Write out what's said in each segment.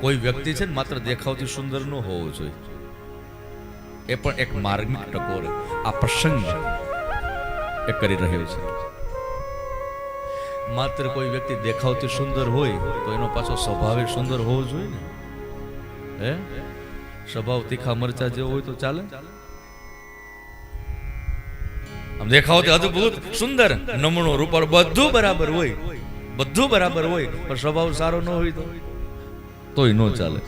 કોઈ વ્યક્તિ છે ને માત્ર દેખાવથી સુંદર ન હોવો જોઈએ. એ પણ એક માર્મિક ટકોર આ પ્રસંગ એ કરી રહ્યો છે. માત્ર કોઈ વ્યક્તિ દેખાવથી સુંદર હોય તો એનો પાછો સ્વભાવે સુંદર હોવો જોઈએ ને? હે? સ્વભાવ તીખા મરચા જેવો હોય તો ચાલે? આમ દેખાવથી અદ્ભુત, સુંદર, નમણો રૂપાળ બધું બરાબર હોય. બધું બરાબર હોય, પણ સ્વભાવ સારો ન હોય તો? તોય ન ચાલે.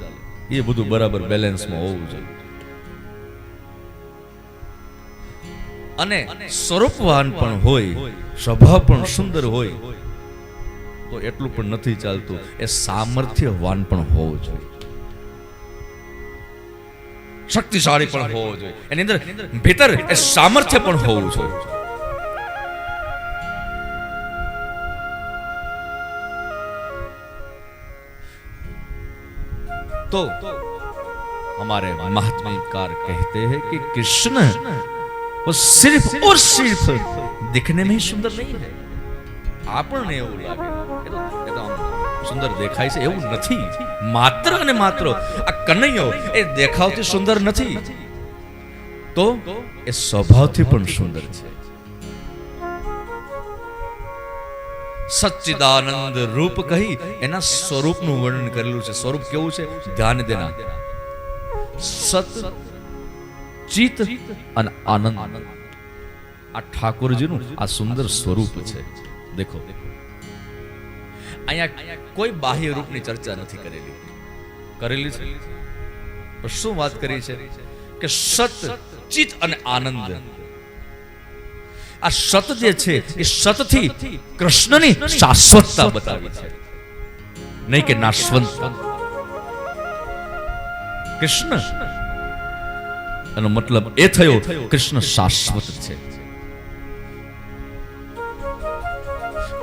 એ બધું બરાબર બેલેન્સમાં હોવું જોઈએ. અને સ્વરૂપવાન પણ હોય, સ્વભાવ પણ સુંદર હોય, તો એટલું પણ નથી ચાલતું. એ સામર્થ્યવાન પણ હોવું જોઈએ. શક્તિશાળી પણ હોવો જોઈએ. એની અંદર ભીતર એ સામર્થ્ય પણ હોવું જોઈએ. तो हमारे महात्माकार कहते हैं कि कृष्ण वो सिर्फ और सिर्फ दिखने में ही सुंदर नहीं है આપણને એવું લાગે એ તો એ તો આમ સુંદર દેખાય છે એવું નથી માત્ર અને માત્ર આ કનૈયો એ દેખાવથી સુંદર નથી તો એ સ્વભાવથી પણ સુંદર છે સચ્ચિદાનંદ રૂપ કહી એના સ્વરૂપનું વર્ણન કરેલું છે. સ્વરૂપ કેવું છે? ધ્યાન દેના. સત ચિત અને આનંદ. આ ઠાકોરજીનું આ સુંદર સ્વરૂપ છે. દેખો. અહીંયા કોઈ બાહ્ય રૂપની ચર્ચા નથી કરેલી. કરેલી છે? શું વાત કરી છે? કે સત ચિત અને આનંદ. આ સત જે છે એ સતથી કૃષ્ણની શાશ્વતતા બતાવી છે. નહીં કે નાશવંત. કૃષ્ણ. એનો મતલબ એ થયો કૃષ્ણ શાશ્વત છે.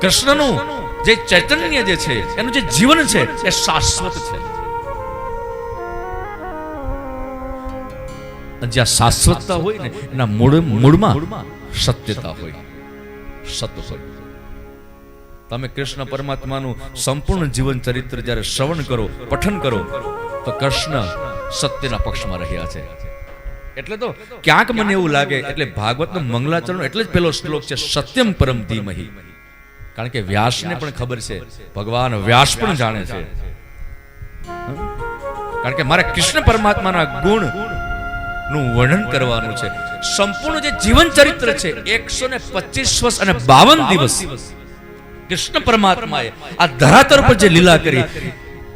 કૃષ્ણનું જે ચૈતન્ય જે છે એનું જે જીવન છે એ શાશ્વત છે. જ્યાં શાશ્વતતા હોય ને એના મૂળ મૂળમાં સત્યતા હોય. સત હોય. તમે કૃષ્ણ પરમાત્માનું સંપૂર્ણ જીવન ચરિત્ર જ્યારે શ્રવણ કરો, પઠન કરો, તો કૃષ્ણ સત્યના પક્ષમાં રહ્યા છે. એટલે તો ક્યાંક મને એવું લાગે, એટલે ભાગવતનો મંગલાચરણ એટલે જ પેલો શ્લોક છે, સત્યમ પરમ ધીમહી. કારણ કે વ્યાસને પણ ખબર છે, ભગવાન વ્યાસ પણ જાણે છે. કારણ કે મારે કૃષ્ણ પરમાત્માના ગુણ નું વર્ણન કરવાનું છે. સંપૂર્ણ જે જીવન ચરિત્ર છે, એકસો ને પચીસ વર્ષ અને બાવન દિવસ કૃષ્ણ પરમાત્માએ આ ધરાતર પર જે લીલા કરી,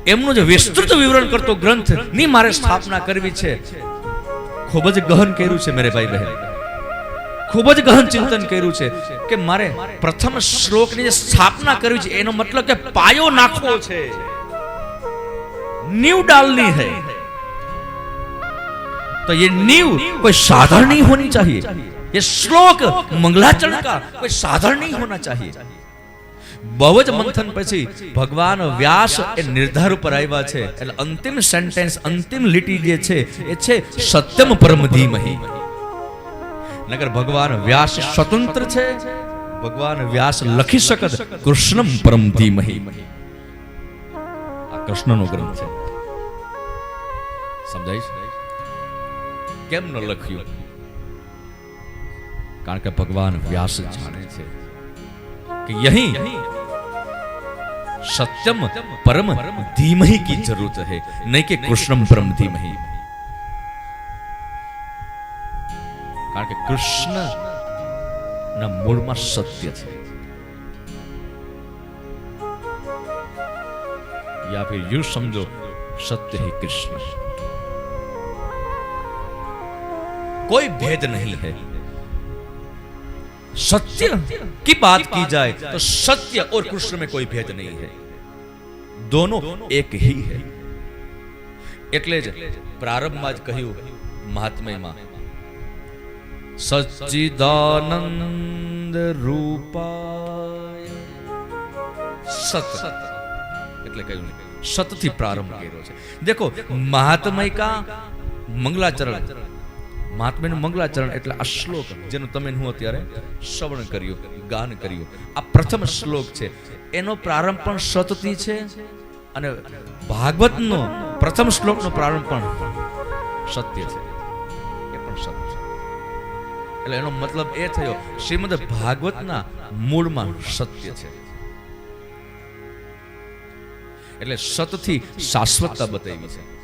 એમનું જે વિસ્તૃત વિવરણ કરતો ગ્રંથની મારે સ્થાપના કરવી છે. ખૂબ જ ગહન કર્યું છે મેરે ભાઈ બહેન. ખૂબ જ ગહન ચિંતન કર્યું છે કે મારે પ્રથમ શ્લોકની જે સ્થાપના કરવી છે, એનો મતલબ કે પાયો નાખવો છે. નીવ ડાલની હૈ. तो ये नींव कोई साधारण नहीं होनी चाहिए ये श्लोक मंगलाचरण का कोई साधारण नहीं होना चाहिए બહુ જ મંથન પછી ભગવાન વ્યાસ એ નિર્ધાર ઉપર આવ્યા છે એટલે અંતિમ સેન્ટેન્સ અંતિમ લીટી જે છે એ છે સત્યમ પરમ ધીમહી નગર ભગવાન વ્યાસ સ્વતંત્ર છે ભગવાન વ્યાસ લખી શકત કૃષ્ણમ પરમ ધીમહી આ કૃષ્ણનો ગ્રંથ છે સમજાય છે કેમ ન લખ્યું કારણ કે ભગવાન વ્યાસ જાણે છે कि यही सत्यम परम धीमही की जरूरत है नहीं कि कृष्णम परम धीमही કારણ કે કૃષ્ણ ના મૂળમાં સત્ય છે યા फिर यूं समझो सत्य ही कृष्ण कोई भेद नहीं है सत्य की बात की जाए तो सत्य और कृष्ण में कोई भेद नहीं है दोनों एक ही है એટલે જ પ્રારંભમાં જ કહ્યું મહાત્મયમાં સચ્ચિદાનંદ રૂપાય સત એટલે કહ્યું સતથી પ્રારંભ કર્યો છે દેખો મહાત્મય કા મંગલાચરણ મહાત્માનું મંગલાચરણ એટલે આ શ્લોક જેનું તમે હું અત્યારે શ્રવણ કર્યું, ગાન કર્યું. આ પ્રથમ શ્લોક છે. એનો પ્રારંભ પણ સતથી છે અને ભાગવતનો પ્રથમ શ્લોકનો પ્રારંભ પણ સત્ય છે. એ પણ સત્ય છે. એટલે એનો મતલબ એ થયો, શ્રીમદ ભાગવતના મૂળમાં સત્ય છે. એટલે સતથી શાશ્વતતા બતાવી છે.